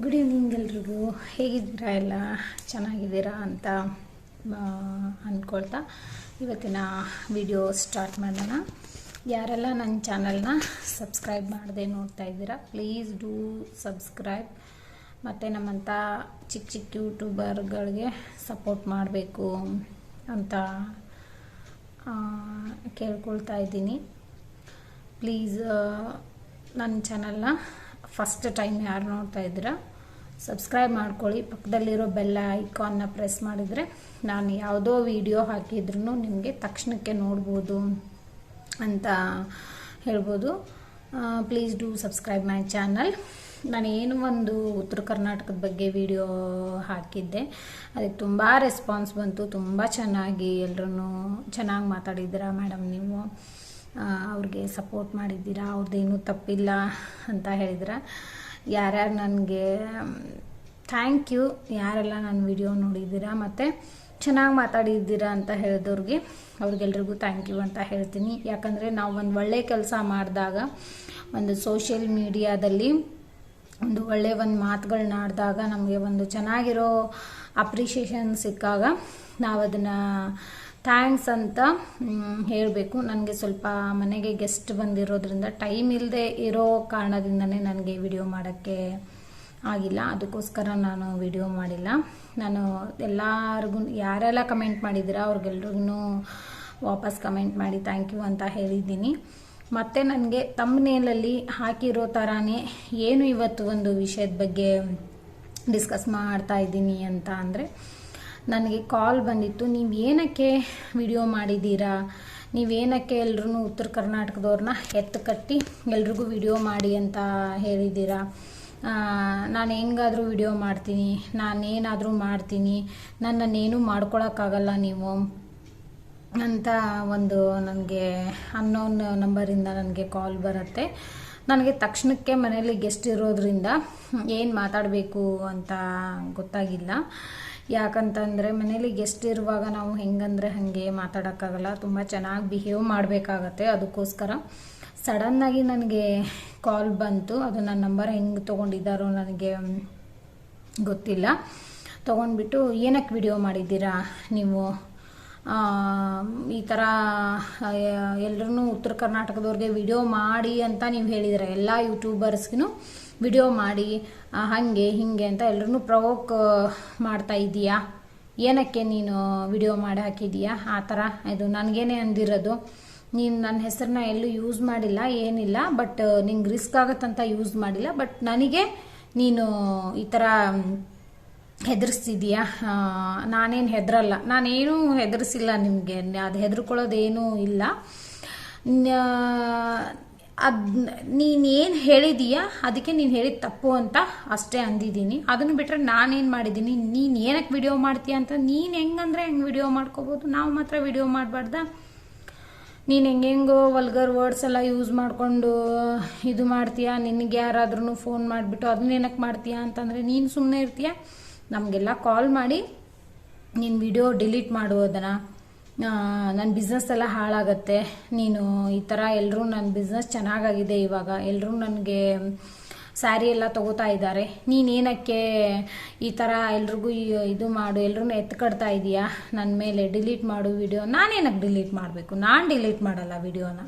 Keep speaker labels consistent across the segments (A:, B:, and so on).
A: Good evening ಎಲ್ರಿಗೂ. ಹೇಗಿದ್ದೀರಾ ಎಲ್ಲ? ಚೆನ್ನಾಗಿದ್ದೀರಾ ಅಂತ ಅಂದ್ಕೊಳ್ತಾ ಇವತ್ತಿನ ವಿಡಿಯೋ ಸ್ಟಾರ್ಟ್ ಮಾಡೋಣ. ಯಾರೆಲ್ಲ ನನ್ನ ಚಾನಲ್ನ ಸಬ್ಸ್ಕ್ರೈಬ್ ಮಾಡದೆ ನೋಡ್ತಾ ಇದ್ದೀರಾ ಪ್ಲೀಸ್ ಡೂ ಸಬ್ಸ್ಕ್ರೈಬ್ ಮತ್ತು ನಮ್ಮಂಥ ಚಿಕ್ಕ ಚಿಕ್ಕ ಯೂಟ್ಯೂಬರ್ಗಳಿಗೆ ಸಪೋರ್ಟ್ ಮಾಡಬೇಕು ಅಂತ ಕೇಳ್ಕೊಳ್ತಾ ಇದ್ದೀನಿ. ಪ್ಲೀಸ್ ನನ್ನ ಚಾನಲ್ನ ಫಸ್ಟ್ ಟೈಮ್ ಯಾರು ನೋಡ್ತಾ ಇದ್ದೀರಾ ಸಬ್ಸ್ಕ್ರೈಬ್ ಮಾಡ್ಕೊಳ್ಳಿ. ಪಕ್ಕದಲ್ಲಿರೋ ಬೆಲ್ಲ ಐಕಾನ್ನ ಪ್ರೆಸ್ ಮಾಡಿದರೆ ನಾನು ಯಾವುದೋ ವಿಡಿಯೋ ಹಾಕಿದ್ರೂ ನಿಮಗೆ ತಕ್ಷಣಕ್ಕೆ ನೋಡ್ಬೋದು ಅಂತ ಹೇಳ್ಬೋದು. Please do subscribe my channel ನಾನು ಏನು ಒಂದು ಉತ್ತರ ಕರ್ನಾಟಕದ ಬಗ್ಗೆ ವಿಡಿಯೋ ಹಾಕಿದ್ದೆ. ಅದಕ್ಕೆ ತುಂಬ ರೆಸ್ಪಾನ್ಸ್ ಬಂತು. ತುಂಬ ಚೆನ್ನಾಗಿ ಎಲ್ಲರೂ ಚೆನ್ನಾಗಿ ಮಾತಾಡಿದ್ದೀರಾ ಮೇಡಮ್ ನೀವು. ಅವ್ರಿಗೆ ಸಪೋರ್ಟ್ ಮಾಡಿದ್ದೀರಾ? ಅವ್ರದ್ದೇನು ತಪ್ಪಿಲ್ಲ ಅಂತ ಹೇಳಿದ್ರೆ. ಯಾರ್ಯಾರು ನನಗೆ ಥ್ಯಾಂಕ್ ಯು ಯಾರೆಲ್ಲ ನನ್ನ ವಿಡಿಯೋ ನೋಡಿದ್ದೀರಾ ಮತ್ತು ಚೆನ್ನಾಗಿ ಮಾತಾಡಿದ್ದೀರಾ ಅಂತ ಹೇಳಿದವ್ರಿಗೆ ಅವ್ರಿಗೆಲ್ರಿಗೂ ಥ್ಯಾಂಕ್ ಯು ಅಂತ ಹೇಳ್ತೀನಿ. ಯಾಕಂದರೆ ನಾವು ಒಂದು ಒಳ್ಳೆ ಕೆಲಸ ಮಾಡಿದಾಗ, ಒಂದು ಸೋಷಿಯಲ್ ಮೀಡಿಯಾದಲ್ಲಿ ಒಂದು ಒಳ್ಳೆಯ ಒಂದು ಮಾತುಗಳನ್ನ ಆಡಿದಾಗ ನಮಗೆ ಒಂದು ಚೆನ್ನಾಗಿರೋ ಅಪ್ರಿಷಿಯೇಷನ್ ಸಿಕ್ಕಾಗ ನಾವು ಅದನ್ನು ಥ್ಯಾಂಕ್ಸ್ ಅಂತ ಹೇಳಬೇಕು. ನನಗೆ ಸ್ವಲ್ಪ ಮನೆಗೆ ಗೆಸ್ಟ್ ಬಂದಿರೋದ್ರಿಂದ ಟೈಮ್ ಇಲ್ಲದೆ ಇರೋ ಕಾರಣದಿಂದನೇ ನನಗೆ ವಿಡಿಯೋ ಮಾಡೋಕ್ಕೆ ಆಗಿಲ್ಲ. ಅದಕ್ಕೋಸ್ಕರ ನಾನು ವಿಡಿಯೋ ಮಾಡಿಲ್ಲ. ನಾನು ಎಲ್ಲರಿಗೂ, ಯಾರೆಲ್ಲ ಕಮೆಂಟ್ ಮಾಡಿದ್ದೀರಾ ಅವ್ರಿಗೆಲ್ರಿಗೂ ವಾಪಸ್ ಕಮೆಂಟ್ ಮಾಡಿ ಥ್ಯಾಂಕ್ ಯು ಅಂತ ಹೇಳಿದ್ದೀನಿ. ಮತ್ತು ನನಗೆ ತಮ್ಮನೇಲಲ್ಲಿ ಹಾಕಿರೋ ಥರನೇ ಏನು ಇವತ್ತು ಒಂದು ವಿಷಯದ ಬಗ್ಗೆ ಡಿಸ್ಕಸ್ ಮಾಡ್ತಾ ಇದ್ದೀನಿ ಅಂತ ಅಂದರೆ ನನಗೆ ಕಾಲ್ ಬಂದಿತ್ತು, ನೀವು ಏನಕ್ಕೆ ವಿಡಿಯೋ ಮಾಡಿದ್ದೀರಾ? ನೀವೇನಕ್ಕೆ ಎಲ್ರೂ ಉತ್ತರ ಕರ್ನಾಟಕದವ್ರನ್ನ ಎತ್ತು ಕಟ್ಟಿ ಎಲ್ರಿಗೂ ವಿಡಿಯೋ ಮಾಡಿ ಅಂತ ಹೇಳಿದ್ದೀರಾ? ನಾನು ಹೆಂಗಾದರೂ ವಿಡಿಯೋ ಮಾಡ್ತೀನಿ, ನಾನೇನಾದರೂ ಮಾಡ್ತೀನಿ, ನನ್ನನ್ನೇನು ಮಾಡ್ಕೊಳಕ್ಕಾಗಲ್ಲ ನೀವು ಅಂತ ಒಂದು ನನಗೆ ಅನ್ನೋನ್ ನಂಬರಿಂದ ನನಗೆ ಕಾಲ್ ಬರುತ್ತೆ. ನನಗೆ ತಕ್ಷಣಕ್ಕೆ ಮನೇಲಿ ಗೆಸ್ಟ್ ಇರೋದ್ರಿಂದ ಏನು ಮಾತಾಡಬೇಕು ಅಂತ ಗೊತ್ತಾಗಿಲ್ಲ. ಯಾಕಂತಂದರೆ ಮನೇಲಿ ಗೆಸ್ಟ್ ಇರುವಾಗ ನಾವು ಹೆಂಗಂದರೆ ಹಾಗೆ ಮಾತಾಡೋಕ್ಕಾಗಲ್ಲ, ತುಂಬ ಚೆನ್ನಾಗಿ ಬಿಹೇವ್ ಮಾಡಬೇಕಾಗತ್ತೆ. ಅದಕ್ಕೋಸ್ಕರ ಸಡನ್ನಾಗಿ ನನಗೆ ಕಾಲ್ ಬಂತು. ಅದು ನನ್ನ ನಂಬರ್ ಹೆಂಗೆ ತೊಗೊಂಡಿದ್ದಾರೋ ನನಗೆ ಗೊತ್ತಿಲ್ಲ. ತೊಗೊಂಡ್ಬಿಟ್ಟು ಏನಕ್ಕೆ ವಿಡಿಯೋ ಮಾಡಿದ್ದೀರಾ ನೀವು? ಈ ಥರ ಎಲ್ಲರೂ ಉತ್ತರ ಕರ್ನಾಟಕದವ್ರಿಗೆ ವಿಡಿಯೋ ಮಾಡಿ ಅಂತ ನೀವು ಹೇಳಿದ್ರೆ. ಎಲ್ಲ ಯೂಟ್ಯೂಬರ್ಸ್ಗೂ ವಿಡಿಯೋ ಮಾಡಿ ಹಾಗೆ, ಹೀಗೆ ಅಂತ ಎಲ್ಲರೂ ಪ್ರವೋಕ್ ಮಾಡ್ತಾ ಇದೀಯಾ ಏನಕ್ಕೆ ನೀನು ವಿಡಿಯೋ ಮಾಡಿ ಹಾಕಿದೀಯಾ ಆ ಥರ ಇದು ನನಗೇನೆ ಅಂದಿರೋದು. ನೀನು ನನ್ನ ಹೆಸರನ್ನ ಎಲ್ಲೂ ಯೂಸ್ ಮಾಡಿಲ್ಲ, ಏನಿಲ್ಲ ಬಟ್ ನಿಂಗೆ ರಿಸ್ಕ್ ಆಗುತ್ತಂತ ಯೂಸ್ ಮಾಡಿಲ್ಲ ಬಟ್ ನನಗೆ ನೀನು ಈ ಥರ ಹೆದರ್ಸ್ತಿದೀಯಾ ನಾನೇನು ಹೆದರಲ್ಲ. ನಾನೇನು ಹೆದರ್ಸಿಲ್ಲ ನಿಮಗೆ. ಅದು ಹೆದರ್ಕೊಳ್ಳೋದೇನೂ ಇಲ್ಲ. ಅದು ನೀನೇನು ಹೇಳಿದೀಯಾ, ಅದಕ್ಕೆ ನೀನು ಹೇಳಿದ ತಪ್ಪು ಅಂತ ಅಷ್ಟೇ ಅಂದಿದ್ದೀನಿ. ಅದನ್ನು ಬಿಟ್ಟರೆ ನಾನೇನು ಮಾಡಿದ್ದೀನಿ? ನೀನು ಏನಕ್ಕೆ ವಿಡಿಯೋ ಮಾಡ್ತೀಯ ಅಂತ? ನೀನು ಹೆಂಗಂದ್ರೆ ಹೆಂಗೆ ವಿಡಿಯೋ ಮಾಡ್ಕೋಬೋದು? ನಾವು ಮಾತ್ರ ವಿಡಿಯೋ ಮಾಡಬಾರ್ದ? ನೀನು ಹೆಂಗೆಂಗೋ ವಲ್ಗರ್ ವರ್ಡ್ಸ್ ಎಲ್ಲ ಯೂಸ್ ಮಾಡಿಕೊಂಡು ಇದು ಮಾಡ್ತೀಯಾ? ನಿನಗೆ ಯಾರಾದ್ರೂ ಫೋನ್ ಮಾಡಿಬಿಟ್ಟು ಅದನ್ನೇನಕ್ಕೆ ಮಾಡ್ತೀಯ ಅಂತಂದರೆ ನೀನು ಸುಮ್ಮನೆ ಇರ್ತೀಯ? ನಮಗೆಲ್ಲ ಕಾಲ್ ಮಾಡಿ, ನೀನು ವಿಡಿಯೋ ಡಿಲೀಟ್ ಮಾಡುವುದನ್ನು ನನ್ನ ಬಿಸ್ನೆಸ್ ಎಲ್ಲ ಹಾಳಾಗತ್ತೆ. ನೀನು ಈ ಥರ ಎಲ್ಲರೂ ನನ್ನ ಬಿಸ್ನೆಸ್ ಚೆನ್ನಾಗಾಗಿದೆ ಇವಾಗ. ಎಲ್ಲರೂ ನನಗೆ ಸ್ಯಾರಿ ಎಲ್ಲ ತಗೋತಾ ಇದ್ದಾರೆ. ನೀನೇನಕ್ಕೆ ಈ ಥರ ಎಲ್ರಿಗೂ ಇದು ಮಾಡು ಎಲ್ರೂ ಎತ್ಕಡ್ತಾ ಇದೀಯಾ? ನನ್ನ ಮೇಲೆ ಡಿಲೀಟ್ ಮಾಡು ವಿಡಿಯೋ ನಾನೇನಕ್ಕೆ ಡಿಲೀಟ್ ಮಾಡಬೇಕು? ನಾನು ಡಿಲೀಟ್ ಮಾಡಲ್ಲ ವಿಡಿಯೋನ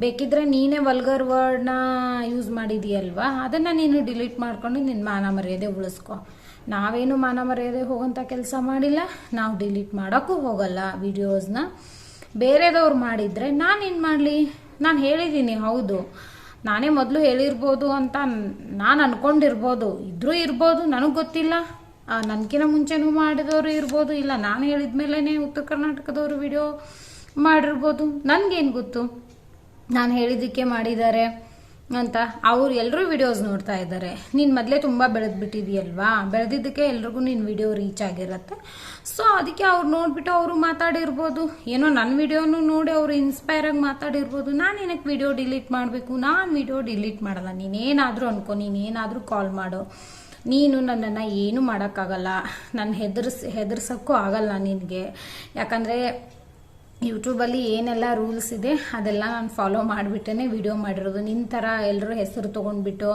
A: ಬೇಕಿದ್ರೆ ನೀನೇ ವಲ್ಗರ್ ವರ್ಡ್ನ ಯೂಸ್ ಮಾಡಿದೀಯಲ್ವಾ? ಅದನ್ನು ನೀನು ಡಿಲೀಟ್ ಮಾಡ್ಕೊಂಡು ನಿನ್ನ ಮಾನ ಮರ್ಯಾದೆ ಉಳಿಸ್ಕೊ. ನಾವೇನು ಮಾನ ಮರ್ಯಾದೆ ಹೋಗೋಂಥ ಕೆಲಸ ಮಾಡಿಲ್ಲ, ನಾವು ಡಿಲೀಟ್ ಮಾಡೋಕ್ಕೂ ಹೋಗಲ್ಲ ವಿಡಿಯೋಸ್ನ ಬೇರೆದವ್ರು ಮಾಡಿದರೆ ನಾನೇನು ಮಾಡಲಿ? ನಾನು ಹೇಳಿದ್ದೀನಿ ಹೌದು. ನಾನೇ ಮೊದಲು ಹೇಳಿರ್ಬೋದು ಅಂತ ನಾನು ಅಂದ್ಕೊಂಡಿರ್ಬೋದು ಇದ್ರೂ ಇರ್ಬೋದು, ನನಗೆ ಗೊತ್ತಿಲ್ಲ. ನನಗಿನ ಮುಂಚೆನೂ ಮಾಡಿದವರು ಇರ್ಬೋದು, ಇಲ್ಲ ನಾನು ಹೇಳಿದ ಮೇಲೇ ಉತ್ತರ ಕರ್ನಾಟಕದವರು ವಿಡಿಯೋ ಮಾಡಿರ್ಬೋದು. ನನಗೇನು ಗೊತ್ತು? ನಾನು ಹೇಳಿದ್ದಕ್ಕೆ ಮಾಡಿದ್ದಾರೆ. ಅಂತ ಅವ್ರು ಎಲ್ಲರೂ ವಿಡಿಯೋಸ್ ನೋಡ್ತಾ ಇದ್ದಾರೆ. ನೀನು ಮೊದಲೇ ತುಂಬ ಬೆಳೆದ್ಬಿಟ್ಟಿದೆಯಲ್ವಾ ಬೆಳೆದಿದ್ದಕ್ಕೆ ಎಲ್ರಿಗೂ ನಿನ್ನ ವಿಡಿಯೋ ರೀಚ್ ಆಗಿರುತ್ತೆ. ಸೊ ಅದಕ್ಕೆ ಅವ್ರು ನೋಡಿಬಿಟ್ಟು ಅವರು ಮಾತಾಡಿರ್ಬೋದು. ಏನೋ ನನ್ನ ವಿಡಿಯೋನು ನೋಡಿ ಅವರು ಇನ್ಸ್ಪೈರ್ ಆಗಿ ಮಾತಾಡಿರ್ಬೋದು. ನಾನು ಏನಕ್ಕೆ ವಿಡಿಯೋ ಡಿಲೀಟ್ ಮಾಡಬೇಕು? ನಾನು ವಿಡಿಯೋ ಡಿಲೀಟ್ ಮಾಡಲ್ಲ. ನೀನೇನಾದರೂ ಅನ್ಕೋ, ನೀನೇನಾದರೂ ಕಾಲ್ ಮಾಡು. ನೀನು ನನ್ನನ್ನು ಏನು ಮಾಡೋಕ್ಕಾಗಲ್ಲ. ನನ್ನ ಹೆದರ್ಸ್, ಹೆದರ್ಸೋಕ್ಕೂ ಆಗಲ್ಲ ನಿನಗೆ. ಯಾಕಂದರೆ ಯೂಟ್ಯೂಬಲ್ಲಿ ಏನೆಲ್ಲ ರೂಲ್ಸ್ ಇದೆ, ಅದೆಲ್ಲ ನಾನು ಫಾಲೋ ಮಾಡಿಬಿಟ್ಟೇ ವಿಡಿಯೋ ಮಾಡಿರೋದು. ನಿನ್ನ ಥರ ಎಲ್ಲರೂ ಹೆಸರು ತೊಗೊಂಡ್ಬಿಟ್ಟು,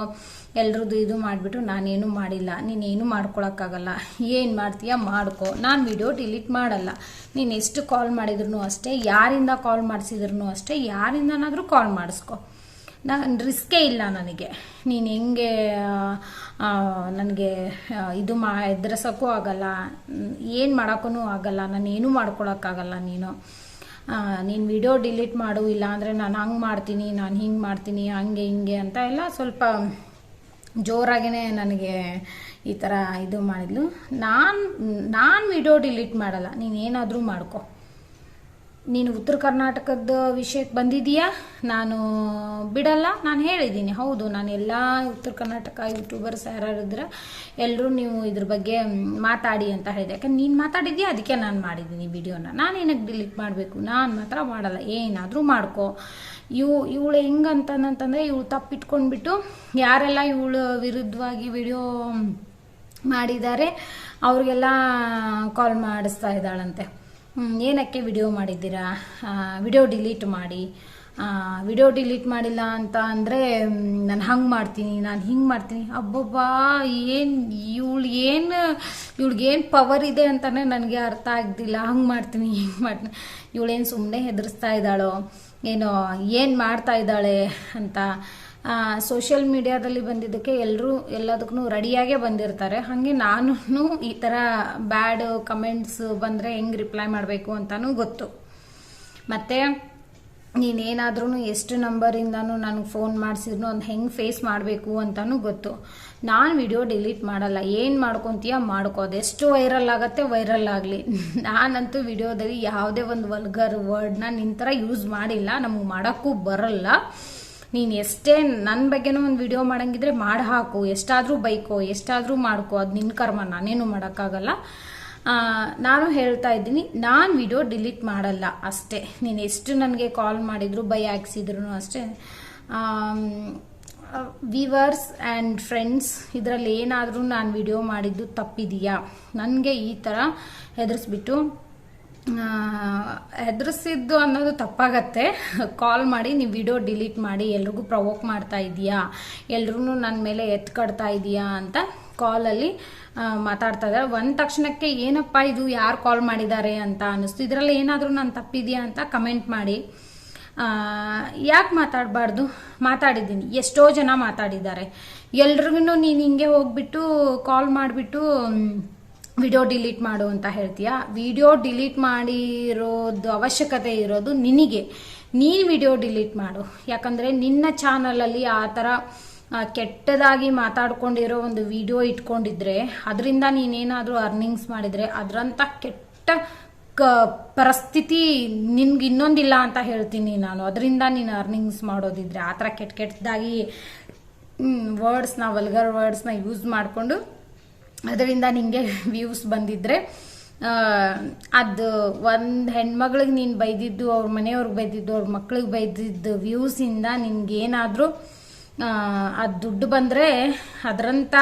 A: ಎಲ್ರದ್ದು ಇದು ಮಾಡಿಬಿಟ್ಟು ನಾನೇನು ಮಾಡಿಲ್ಲ. ನೀನೇನು ಮಾಡ್ಕೊಳಕ್ಕಾಗಲ್ಲ. ಏನು ಮಾಡ್ತೀಯ ಮಾಡ್ಕೊ. ನಾನು ವಿಡಿಯೋ ಡಿಲೀಟ್ ಮಾಡಲ್ಲ. ನೀನು ಎಷ್ಟು ಕಾಲ್ ಮಾಡಿದ್ರು ಅಷ್ಟೇ, ಯಾರಿಂದ ಕಾಲ್ ಮಾಡಿಸಿದ್ರು ಅಷ್ಟೇ, ಯಾರಿಂದನಾದರೂ ಕಾಲ್ ಮಾಡಿಸ್ಕೊ. ನಾನು ರಿಸ್ಕೇ ಇಲ್ಲ ನನಗೆ. ನೀನು ಹೆಂಗೆ ನನಗೆ ಇದು ಮಾ ಎದುರಿಸೋಕ್ಕೂ ಆಗಲ್ಲ. ಏನು ಮಾಡೋಕ್ಕೂ ಆಗಲ್ಲ. ನಾನು ಏನೂ ಮಾಡ್ಕೊಳಕ್ಕಾಗಲ್ಲ ನೀನು. ನೀನು ವಿಡಿಯೋ ಡಿಲೀಟ್ ಮಾಡು ಇಲ್ಲ ಅಂದರೆ ನಾನು ಹಂಗೆ ಮಾಡ್ತೀನಿ, ನಾನು ಹಿಂಗೆ ಮಾಡ್ತೀನಿ, ಹಂಗೆ ಹಿಂಗೆ ಅಂತ ಎಲ್ಲ ಸ್ವಲ್ಪ ಜೋರಾಗೇ ನನಗೆ ಈ ಥರ ಇದು ಮಾಡಿದ್ಲು. ನಾನು ನಾನು ವಿಡಿಯೋ ಡಿಲೀಟ್ ಮಾಡಲ್ಲ, ನೀನು ಏನಾದರೂ ಮಾಡ್ಕೊ. ನೀನು ಉತ್ತರ ಕರ್ನಾಟಕದ ವಿಷಯಕ್ಕೆ ಬಂದಿದೀಯಾ ನಾನು ಬಿಡಲ್ಲ, ನಾನು ಹೇಳಿದ್ದೀನಿ. ಹೌದು, ನಾನು ಎಲ್ಲ ಉತ್ತರ ಕರ್ನಾಟಕ ಯೂಟ್ಯೂಬರ್ಸ್ ಯಾರಿದ್ರೆ ಎಲ್ಲರೂ ನೀವು ಇದ್ರ ಬಗ್ಗೆ ಮಾತಾಡಿ ಅಂತ ಹೇಳಿದೆ. ಯಾಕಂದ್ರೆ ನೀನು ಮಾತಾಡಿದ್ಯಾ? ಅದಕ್ಕೆ ನಾನು ಮಾಡಿದ್ದೀನಿ ವಿಡಿಯೋನ. ನಾನು ಏನಕ್ಕೆ ಡಿಲೀಟ್ ಮಾಡಬೇಕು? ನಾನು ಮಾತ್ರ ಮಾಡಲ್ಲ. ಏನಾದರೂ ಮಾಡ್ಕೋ. ಇವು ಇವಳು ಹೆಂಗಂತಂದ್ರೆ ಇವಳು ತಪ್ಪಿಟ್ಕೊಂಡ್ಬಿಟ್ಟು ಯಾರೆಲ್ಲ ಇವಳು ವಿರುದ್ಧವಾಗಿ ವಿಡಿಯೋ ಮಾಡಿದ್ದಾರೆ, ಅವ್ರಿಗೆಲ್ಲ ಕಾಲ್ ಮಾಡಿಸ್ತಾ ಇದ್ದಾಳಂತೆ. ಏನಕ್ಕೆ ವಿಡಿಯೋ ಮಾಡಿದ್ದೀರಾ? ವಿಡಿಯೋ ಡಿಲೀಟ್ ಮಾಡಿ. ವಿಡಿಯೋ ಡಿಲೀಟ್ ಮಾಡಿಲ್ಲ ಅಂತ ಅಂದರೆ ನಾನು ಹಂಗೆ ಮಾಡ್ತೀನಿ, ನಾನು ಹಿಂಗೆ ಮಾಡ್ತೀನಿ. ಅಬ್ಬಬ್ಬಾ, ಏನು ಇವಳು ಏನು ಇವಳಿಗೇನು ಪವರ್ ಇದೆ ಅಂತಲೇ ನನಗೆ ಅರ್ಥ ಆಗ್ತಿಲ್ಲ ಹಂಗೆ ಮಾಡ್ತೀನಿ, ಹಿಂಗೆ ಮಾಡ್ತೀನಿ. ಇವಳೇನು ಸುಮ್ಮನೆ ಹೆದರಿಸ್ತಾ ಇದ್ದಾಳೋ? ಏನೋ, ಏನು ಮಾಡ್ತಾ ಇದ್ದಾಳೆ ಅಂತ. ಸೋಷಿಯಲ್ ಮೀಡಿಯಾದಲ್ಲಿ ಬಂದಿದ್ದಕ್ಕೆ ಎಲ್ಲರೂ ಎಲ್ಲದಕ್ಕೂ ರೆಡಿಯಾಗೇ ಬಂದಿರ್ತಾರೆ. ಹಾಗೆ ನಾನು ಈ ಥರ ಬ್ಯಾಡ್ ಕಮೆಂಟ್ಸ್ ಬಂದರೆ ಹೆಂಗೆ ರಿಪ್ಲೈ ಮಾಡಬೇಕು ಅಂತಲೂ ಗೊತ್ತು. ಮತ್ತು ನೀನೇನಾದ್ರೂ ಎಷ್ಟು ನಂಬರಿಂದನೂ ನನಗೆ ಫೋನ್ ಮಾಡಿಸಿದ್ರು ಅದು ಹೆಂಗೆ ಫೇಸ್ ಮಾಡಬೇಕು ಅಂತಲೂ ಗೊತ್ತು. ನಾನು ವಿಡಿಯೋ ಡಿಲೀಟ್ ಮಾಡಲ್ಲ. ಏನು ಮಾಡ್ಕೊತೀಯ ಮಾಡ್ಕೋ. ಎಷ್ಟು ವೈರಲ್ ಆಗುತ್ತೆ ವೈರಲ್ ಆಗಲಿ. ನಾನಂತೂ ವಿಡಿಯೋದಲ್ಲಿ ಯಾವುದೇ ಒಂದು ವಲ್ಗರ್ ವರ್ಡ್ನ ನಿನ್ನ ಥರ ಯೂಸ್ ಮಾಡಿಲ್ಲ. ನಮಗೆ ಮಾಡೋಕ್ಕೂ ಬರಲ್ಲ. ನೀನು ಎಷ್ಟೇ ನನ್ನ ಬಗ್ಗೆನೂ ಒಂದು ವಿಡಿಯೋ ಮಾಡಂಗಿದ್ರೆ ಮಾಡಿ ಹಾಕು, ಎಷ್ಟಾದರೂ ಬೈಕೋ, ಎಷ್ಟಾದರೂ ಮಾಡ್ಕೋ, ಅದು ನಿನ್ನ ಕರ್ಮ, ನಾನೇನು ಮಾಡೋಕ್ಕಾಗಲ್ಲ. ನಾನು ಹೇಳ್ತಾ ಇದ್ದೀನಿ, ನಾನು ವಿಡಿಯೋ ಡಿಲೀಟ್ ಮಾಡಲ್ಲ ಅಷ್ಟೇ. ನೀನು ಎಷ್ಟು ನನಗೆ ಕಾಲ್ ಮಾಡಿದ್ರು, ಬೈ ಹಾಕ್ಸಿದ್ರು ಅಷ್ಟೇ. ವಿವರ್ಸ್ ಆ್ಯಂಡ್ ಫ್ರೆಂಡ್ಸ್ ಇದರಲ್ಲಿ ಏನಾದರೂ ನಾನು ವಿಡಿಯೋ ಮಾಡಿದ್ದು ತಪ್ಪಿದೆಯಾ? ನನಗೆ ಈ ಥರ ಹೆದರಿಸ್ಬಿಟ್ಟು ಹೆದರಿಸಿದ್ದು ಅನ್ನೋದು ತಪ್ಪಾಗತ್ತೆ. ಕಾಲ್ ಮಾಡಿ, ನೀವು ವಿಡಿಯೋ ಡಿಲೀಟ್ ಮಾಡಿ, ಎಲ್ರಿಗೂ ಪ್ರವೋಕ್ ಮಾಡ್ತಾ ಇದೀಯಾ ಎಲ್ರೂ ನನ್ನ ಮೇಲೆ ಎತ್ಕಡ್ತಾ ಇದೀಯಾ ಅಂತ ಕಾಲಲ್ಲಿ ಮಾತಾಡ್ತಾ ಇದ್ದಾರೆ. ಒಂದು ತಕ್ಷಣಕ್ಕೆ ಏನಪ್ಪ ಇದು? ಯಾರು ಕಾಲ್ ಮಾಡಿದ್ದಾರೆ ಅಂತ ಅನ್ನಿಸ್ತು. ಇದರಲ್ಲಿ ಏನಾದರೂ ನಾನು ತಪ್ಪಿದೆಯಾ ಅಂತ ಕಮೆಂಟ್ ಮಾಡಿ. ಯಾಕೆ ಮಾತಾಡಬಾರ್ದು? ಮಾತಾಡಿದ್ದೀನಿ. ಎಷ್ಟೋ ಜನ ಮಾತಾಡಿದ್ದಾರೆ. ಎಲ್ರಿಗೂ ನೀನು ಹಿಂಗೆ ಹೋಗ್ಬಿಟ್ಟು ಕಾಲ್ ಮಾಡಿಬಿಟ್ಟು ವಿಡಿಯೋ ಡಿಲೀಟ್ ಮಾಡು ಅಂತ ಹೇಳ್ತೀಯಾ? ವಿಡಿಯೋ ಡಿಲೀಟ್ ಮಾಡಿರೋದು ಅವಶ್ಯಕತೆ ಇರೋದು ನಿನಗೆ. ನೀನು ವಿಡಿಯೋ ಡಿಲೀಟ್ ಮಾಡು. ಯಾಕಂದರೆ ನಿನ್ನ ಚಾನಲಲ್ಲಿ ಆ ಥರ ಕೆಟ್ಟದಾಗಿ ಮಾತಾಡ್ಕೊಂಡಿರೋ ಒಂದು ವಿಡಿಯೋ ಇಟ್ಕೊಂಡಿದ್ರೆ, ಅದರಿಂದ ನೀನೇನಾದರೂ ಅರ್ನಿಂಗ್ಸ್ ಮಾಡಿದರೆ ಅದರಂಥ ಕೆಟ್ಟ ಕ, ಪರಿಸ್ಥಿತಿ ನಿನ್ಗೆ ಇನ್ನೊಂದಿಲ್ಲ ಅಂತ ಹೇಳ್ತೀನಿ ನಾನು. ಅದರಿಂದ ನೀನು ಅರ್ನಿಂಗ್ಸ್ ಮಾಡೋದಿದ್ರೆ, ಆ ಥರ ಕೆಟ್ಟ ಕೆಟ್ಟದಾಗಿ ವರ್ಡ್ಸ್ನ ವಲ್ಗರ್ ವರ್ಡ್ಸ್ನ ಯೂಸ್ ಮಾಡಿಕೊಂಡು ಅದರಿಂದ ನಿಮಗೆ ವ್ಯೂಸ್ ಬಂದಿದ್ರೆ ಅದು ಒಂದು ಹೆಣ್ಮಗಳಿಗೆ ನೀನು ಬೈದಿದ್ದು, ಅವ್ರ ಮನೆಯವ್ರಿಗೆ ಬೈದಿದ್ದು, ಅವ್ರ ಮಕ್ಳಿಗೆ ಬೈದಿದ್ದು ವ್ಯೂಸಿಂದ ನಿನ್ಗೇನಾದರೂ ಅದು ದುಡ್ಡು ಬಂದರೆ ಅದರಂಥ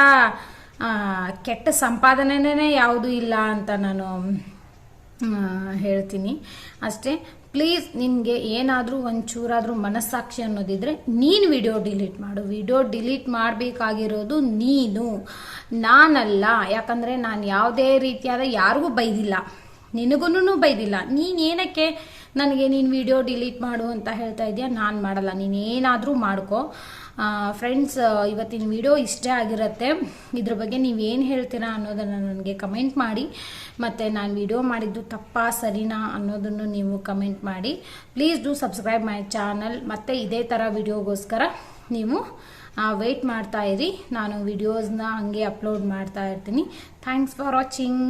A: ಕೆಟ್ಟ ಸಂಪಾದನೆನೇ ಯಾವುದೂ ಇಲ್ಲ ಅಂತ ನಾನು ಹೇಳ್ತೀನಿ. ಅಷ್ಟೇ ಪ್ಲೀಸ್ ನಿನಗೆ ಏನಾದರೂ ಒಂಚೂರಾದರೂ ಮನಸ್ಸಾಕ್ಷಿ ಅನ್ನೋದಿದ್ರೆ ನೀನು ವಿಡಿಯೋ ಡಿಲೀಟ್ ಮಾಡು. ವಿಡಿಯೋ ಡಿಲೀಟ್ ಮಾಡಬೇಕಾಗಿರೋದು ನೀನು. ನಾನಲ್ಲ, ಯಾಕಂದರೆ ನಾನು ಯಾವುದೇ ರೀತಿಯಾದ ಯಾರಿಗೂ ಬೈದಿಲ್ಲ. ನಿನಗೂ ಬೈದಿಲ್ಲ. ನೀನೇನಕ್ಕೆ ನನಗೆ ನೀನು ವಿಡಿಯೋ ಡಿಲೀಟ್ ಮಾಡು ಅಂತ ಹೇಳ್ತಾ ಇದೆಯಾ? ನಾನು ಮಾಡಲ್ಲ. ನೀನೇನಾದರೂ ಮಾಡ್ಕೋ. ಫ್ರೆಂಡ್ಸ್, ಇವತ್ತಿನ ವಿಡಿಯೋ ಇಷ್ಟೇ ಆಗಿರುತ್ತೆ. ಇದ್ರ ಬಗ್ಗೆ ನೀವೇನು ಹೇಳ್ತೀರಾ ಅನ್ನೋದನ್ನು ನನಗೆ ಕಮೆಂಟ್ ಮಾಡಿ. ಮತ್ತು ನಾನು ವಿಡಿಯೋ ಮಾಡಿದ್ದು ತಪ್ಪಾ, ಸರಿನಾ ಅನ್ನೋದನ್ನು ನೀವು ಕಮೆಂಟ್ ಮಾಡಿ. Please do subscribe my channel. ಮತ್ತು ಇದೇ ಥರ ವಿಡಿಯೋಗೋಸ್ಕರ ನೀವು ವೆಯ್ಟ್ ಮಾಡ್ತಾ ಇರಿ. ನಾನು ವಿಡಿಯೋಸ್ನ ಹಾಗೆ ಅಪ್ಲೋಡ್ ಮಾಡ್ತಾ ಇರ್ತೀನಿ. Thanks for watching